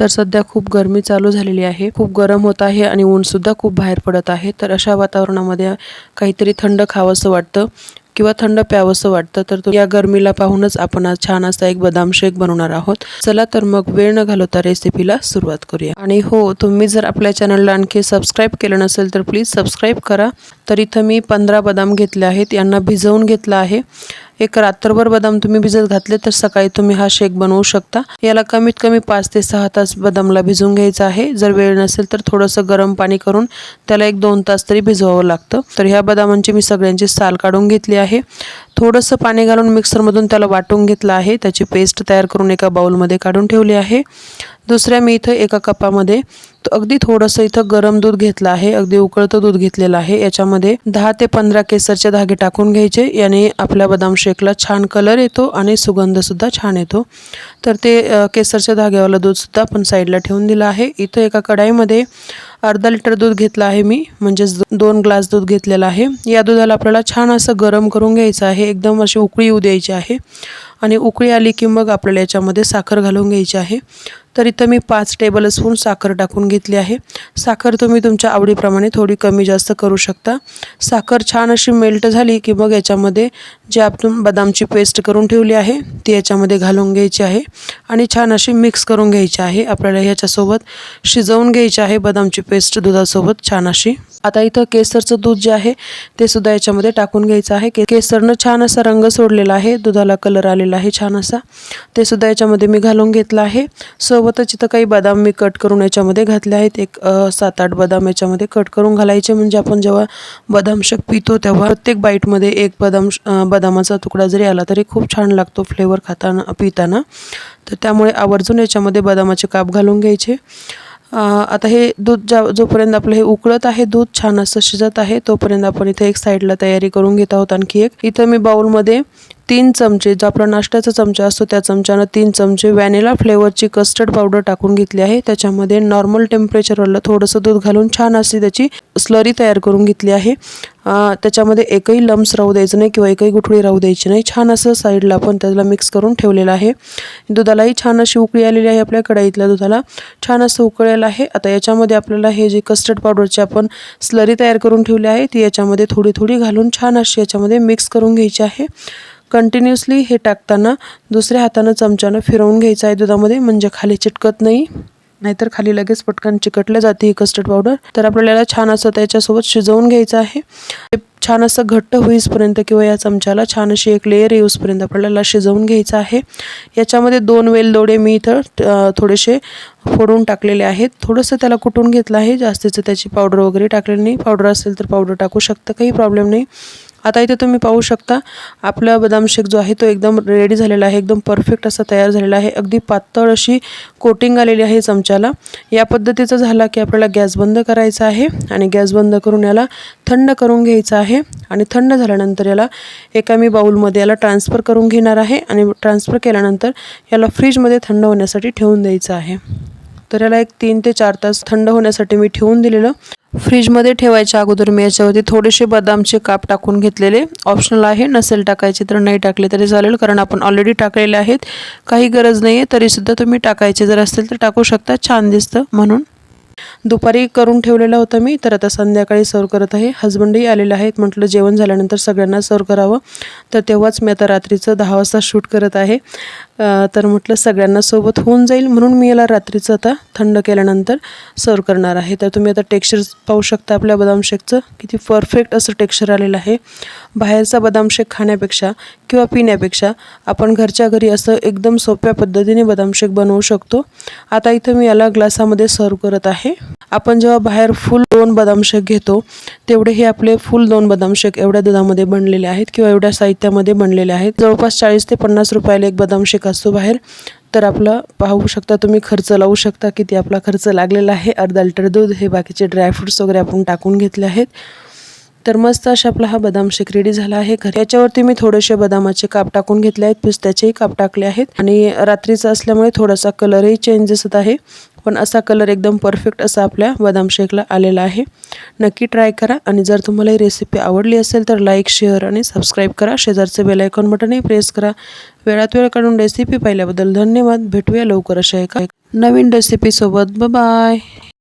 तर सध्या खूप गरमी चालू झालेली आहे. खूप गरम होत आहे आणि ऊनसुद्धा खूप बाहेर पडत आहे. तर अशा वातावरणामध्ये काहीतरी थंड खावंसं वाटतं किंवा थंड प्यावंसं वाटतं. तर तो- या गरमीला पाहूनच आपण आज छान असा एक बदाम शेक बनवणार आहोत. चला तर मग वेळ न घालवता रेसिपीला सुरुवात करूया. आणि हो तुम्ही जर आपल्या चॅनलला आणखी सबस्क्राईब केलं नसेल तर प्लीज सबस्क्राईब करा. तर इथं मी पंधरा बदाम घेतले आहेत. यांना भिजवून घेतलं आहे. एक रात्रभर बदाम तुम्ही भिजत घातले तर सकाळी तुम्ही हा शेक बनवू शकता. याला कमीत कमी पाच ते सहा तास बदामला भिजवून घ्यायचा आहे. जर वेळ नसेल तर थोडंसं गरम पाणी करून त्याला एक दोन तास तरी भिजवावं लागतं. तर ह्या बदामांची मी सगळ्यांची साल काढून घेतली आहे. थोडंसं पाणी घालून मिक्सरमधून त्याला वाटून घेतलं आहे. त्याची पेस्ट तयार करून एका बाउलमध्ये काढून ठेवली आहे. दुसऱ्या मी इथं एका कपामध्ये अगदी थोडंसं इथं गरम दूध घेतलं आहे अगदी उकळतं दूध घेतलेलं आहे. याच्यामध्ये दहा ते पंधरा केसरचे धागे टाकून घ्यायचे. याने आपल्या बदाम शेकला छान कलर येतो आणि सुगंधसुद्धा छान येतो. तर ते केसरच्या धाग्यावालं दूधसुद्धा आपण साईडला ठेवून दिलं आहे. इथं एका कढाईमध्ये अर्धा लिटर दूध घेतलं आहे मी म्हणजेच दोन ग्लास दूध घेतलेलं आहे. या दुधाला आपल्याला छान असं गरम करून घ्यायचं आहे. एकदम अशी उकळी येऊ द्यायची आहे. आणि उकळी आली की मग आपल्याला याच्यामध्ये साखर घालून घ्यायची आहे. तर इथं मी पाच टेबल स्पून साखर टाकून घेतली आहे. साखर तुम्ही तुमच्या आवडीप्रमाणे थोडी कमी जास्त करू शकता. साखर छान अशी मेल्ट झाली की मग याच्यामध्ये जे आपण बदामची पेस्ट करून ठेवली आहे ती याच्यामध्ये घालून घ्यायची आहे. आणि छान अशी मिक्स करून घ्यायची आहे. आपल्याला ह्याच्यासोबत शिजवून घ्यायची आहे बदामची पेस्ट दुधासोबत छान अशी. आता इथं केसरचं दूध जे आहे ते सुद्धा याच्यामध्ये टाकून घ्यायचं आहे. के केसरनं छान असा रंग सोडलेला आहे. दुधाला कलर आलेला आहे छान असा. ते सुद्धा याच्यामध्ये मी घालून घेतलं आहे. सोबतच इथं काही बदाम मी कट करून याच्यामध्ये घातले आहेत. एक सात आठ बदाम याच्यामध्ये कट करून घालायचे. म्हणजे आपण जेव्हा बदाम शक पितो तेव्हा प्रत्येक बाईटमध्ये एक बदाम बदामाचा तुकडा जरी आला तरी खूप छान लागतो फ्लेवर खाताना पिताना. तर त्यामुळे आवर्जून याच्यामध्ये बदामाचे काप घालून घ्यायचे. आता हे दूध ज्या जोपर्यंत आपलं हे उकळत आहे दूध छान असं शिजत आहे तोपर्यंत आपण इथे एक साईडला तयारी करून घेत आहोत आणखी एक. इथं मी बाउलमध्ये तीन चमचे जो आपला नाश्त्याचा चमचा असतो त्या चमच्यानं तीन चमचे व्हॅनिला फ्लेवरची कस्टर्ड पावडर टाकून घेतली आहे. त्याच्यामध्ये नॉर्मल टेम्परेचरवरलं थोडंसं दूध घालून छान अशी त्याची स्लरी तयार करून घेतली आहे. त्याच्यामध्ये एकही लम्स राहू द्यायचं नाही किंवा एकही गुठळी राहू द्यायची नाही. छान असं साईडला आपण त्याला मिक्स करून ठेवलेलं आहे. दुधालाही छान अशी उकळी आलेली आहे आपल्या कढईतल्या दुधाला. छान असं उकळलेलं आहे. आता याच्यामध्ये आपल्याला हे जे कस्टर्ड पावडरची आपण स्लरी तयार करून ठेवली आहे ती याच्यामध्ये थोडी थोडी घालून छान अशी याच्यामध्ये मिक्स करून घ्यायची आहे. कंटिन्युअसली हे टाकताना दुसऱ्या हातानं चमच्यानं फिरवून घ्यायचं आहे दुधामध्ये म्हणजे खाली चिटकत नाही. नाहीतर खाली लगेच पटकन चिकटलं जाते ही कस्टर्ड पावडर तर आपल्याला छान असं त्याच्यासोबत शिजवून घ्यायचं आहे. ते छान असं घट्ट होईसपर्यंत किंवा या चमच्याला छान अशी एक लेअर येऊसपर्यंत आपल्याला शिजवून घ्यायचं आहे. याच्यामध्ये दोन वेलदोडे मी इथं थोडेसे फोडून टाकलेले आहेत. थोडंसं त्याला कुटून घेतलं आहे. जास्तीचं त्याची पावडर वगैरे टाकलेली नाही. पावडर असेल तर पावडर टाकू शकतं. काही प्रॉब्लेम नाही. आता इथे तुम्ही पाहू शकता आपला बदाम शेक जो आहे तो एकदम रेडी झालेला आहे एकदम परफेक्ट असा तयार झालेला आहे. अगदी पातळ अशी कोटिंग आलेली आहे चमच्याला. या पद्धतीचं झाला की आपल्याला गॅस बंद करायचा आहे आणि गॅस बंद करून याला थंड करून घ्यायचं आहे. आणि थंड झाल्यानंतर याला एका मी बाऊलमध्ये याला ट्रान्सफर करून घेणार आहे आणि ट्रान्सफर केल्यानंतर याला फ्रीजमध्ये थंड होण्यासाठी ठेवून द्यायचं आहे. तर याला एक तीन ते चार तास थंड होण्यासाठी मी ठेवून दिलेलं. फ्रीजमध्ये ठेवायच्या अगोदर मी याच्यावरती थोडेसे बदामचे काप टाकून घेतलेले. ऑप्शनल आहे नसेल टाकायचे तर नाही टाकले तरी चालेल कारण आपण ऑलरेडी टाकलेले आहेत. काही गरज नाही आहे तरीसुद्धा तुम्ही टाकायचे. जर असेल तर टाकू शकता छान दिसतं म्हणून. दुपारी करून ठेवलेला होता मी तर आता संध्याकाळी सर्व करत आहे. हजबंडही आलेले आहेत. म्हटलं जेवण झाल्यानंतर सगळ्यांना सर्व करावं. तर तेव्हाच मी आता रात्रीचं दहा वाजता शूट करत आहे. तर म्हटलं सगळ्यांना सोबत होऊन जाईल. म्हणून मी याला रात्रीचं आता थंड केल्यानंतर सर्व करणार आहे. तर तुम्ही आता टेक्स्चर पाहू शकता आपल्या बदाम शेकचं. किती परफेक्ट असं टेक्स्चर आलेलं आहे. बाहेरचा बदाम शेक खाण्यापेक्षा किंवा पिण्यापेक्षा आपण घरच्या घरी असं एकदम सोप्या पद्धतीने बदाम शेक बनवू शकतो. आता इथं मी याला ग्लासामध्ये सर्व करत आहे. आपण जेव्हा बाहेर फुल दोन बदाम शेक घेतो तेवढे हे आपले फुल दोन बदाम शेक एवढ्या दुधामध्ये बनलेले आहेत किंवा एवढ्या साहित्यामध्ये बनलेले आहेत. जवळपास चाळीस ते पन्नास रुपयाला एक बदाम शेक असतो बाहेर. तर आपला पाहू शकता तुम्ही खर्च लावू शकता किती आपला खर्च लागलेला आहे. अर्धा लिटर दूध हे बाकीचे ड्रायफ्रुट्स वगैरे आपण टाकून घेतले आहेत. तर मस्त अशा आपला हा बदाम शेक रेडी झाला आहे. घरी याच्यावरती मी थोडेसे बदामाचे काप टाकून घेतले आहेत. पिस्त्याचेही काप टाकले आहेत. आणि रात्रीचा असल्यामुळे थोडासा कलरही चेंज दिसत आहे. पण असा कलर एकदम परफेक्ट असा आपल्या बदाम शेकला आलेला आहे. नक्की ट्राय करा आणि जर तुम्हाला ही रेसिपी आवडली असेल तर लाईक शेअर आणि सबस्क्राईब करा. शेजारचे बेलायकॉन बटनही प्रेस करा. वेळात वेळ काढून रेसिपी पाहिल्याबद्दल धन्यवाद. भेटूया लवकर अशा एका नवीन रेसिपीसोबत बाय